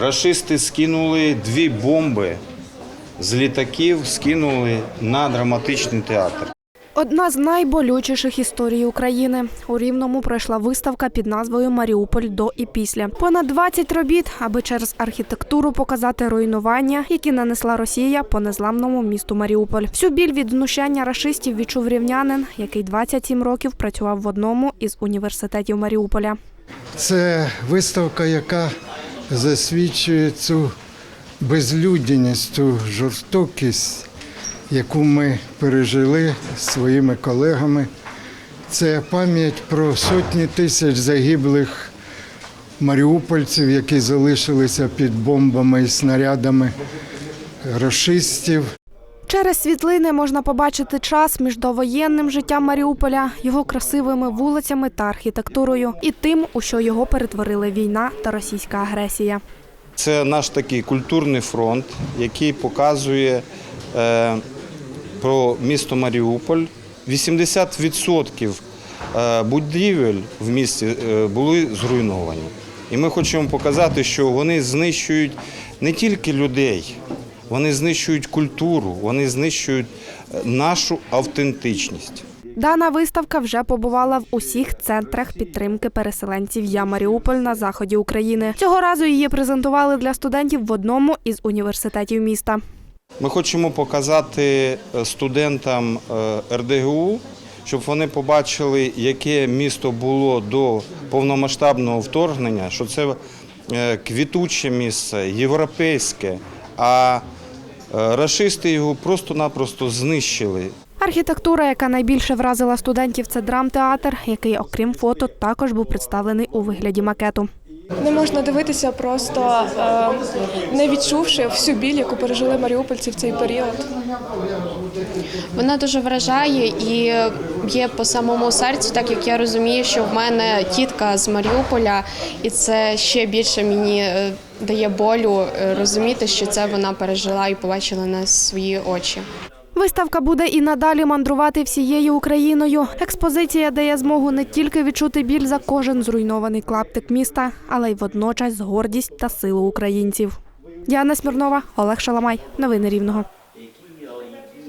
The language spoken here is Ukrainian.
Рашисти скинули дві бомби з літаків, скинули на драматичний театр. Одна з найболючіших історій України. У Рівному пройшла виставка під назвою Маріуполь до і після. Понад 20 робіт, аби через архітектуру показати руйнування, які нанесла Росія по незламному місту Маріуполь. Всю біль від знущання рашистів відчув рівнянин, який 27 років працював в одному із університетів Маріуполя. Це виставка, яка засвідчує цю безлюдяність, цю жорстокість, яку ми пережили своїми колегами. Це пам'ять про сотні тисяч загиблих маріупольців, які залишилися під бомбами і снарядами рашистів. Через світлини можна побачити час між довоєнним життям Маріуполя, його красивими вулицями та архітектурою, і тим, у що його перетворили війна та російська агресія. Це наш такий культурний фронт, який показує е, про місто Маріуполь. 80% е, будівель в місті е, були зруйновані. І ми хочемо показати, що вони знищують не тільки людей, вони знищують культуру, вони знищують е, нашу автентичність. Дана виставка вже побувала в усіх центрах підтримки переселенців Я Маріуполь на заході України. Цього разу її презентували для студентів в одному із університетів міста. Ми хочемо показати е, студентам е, РДГУ, щоб вони побачили, яке місто було до повномасштабного вторгнення, що це квітуче місце, європейське, а расисти рашисти його просто-напросто знищили. Архітектура, яка найбільше вразила студентів, це драмтеатр, який, окрім фото, також був представлений у вигляді макету. Не можна дивитися, просто е, не відчувши всю біль, яку пережили маріупольці в цей період. Вона дуже вражає і є по самому серцю, так як я розумію, що в мене тітка з Маріуполя, і це ще більше мені е, дає болю е, розуміти, що це вона пережила і побачила на свої очі. Виставка буде і надалі мандрувати всією Україною. Експозиція дає змогу не тільки відчути біль за кожен зруйнований клаптик міста, але й водночас гордість та силу українців. Діана Смірнова, Олег Шаламай. Новини Рівного.